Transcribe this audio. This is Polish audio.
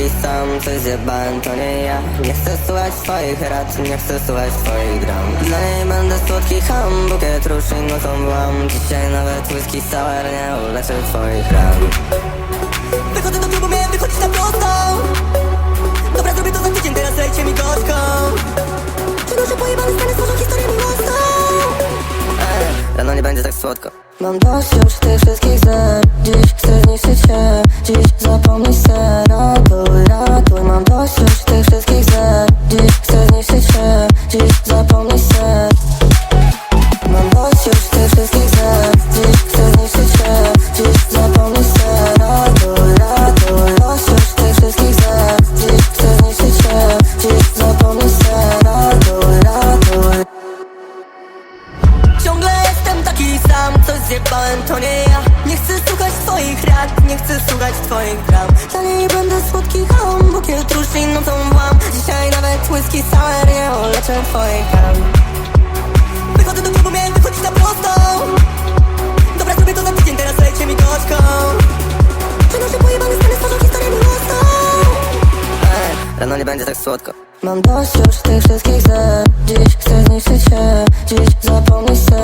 taki sam, coś zjebałem, to nie ja. Nie chcę słuchać twoich rad, nie chcę słuchać twoich dram. Niej będę słodki ham, bukiet i nocą włam Dzisiaj nawet whisky sour nie uleczy twoich ran Wychodzę do klubu, miałem wychodzić na prostą. Dobra, zrobię to za tydzień, teraz lejcie mi gorzką Przynoszę pojebane stany, stworzą historię miłosną Ej, Rano nie będzie tak słodko. Mam dość już tych wszystkich zer Dziś chcę zniszczyć się Dziś zapomnij se już wszystkich Dziś chcę Dziś tych wszystkich Dziś chcę Dziś ratuj Ciągle jestem taki sam, coś zjebałem, to nie ja. Nie chcę słuchać twoich rad, nie chcę słuchać twoich niej będę słodki ham, bukiet róż i nocą włam Dzisiaj nawet whisky sour nie uleczę twoich ran będzie tak słodko Mam dość już tych wszystkich zer Dziś chcę zniszczyć się Dziś zapomnij se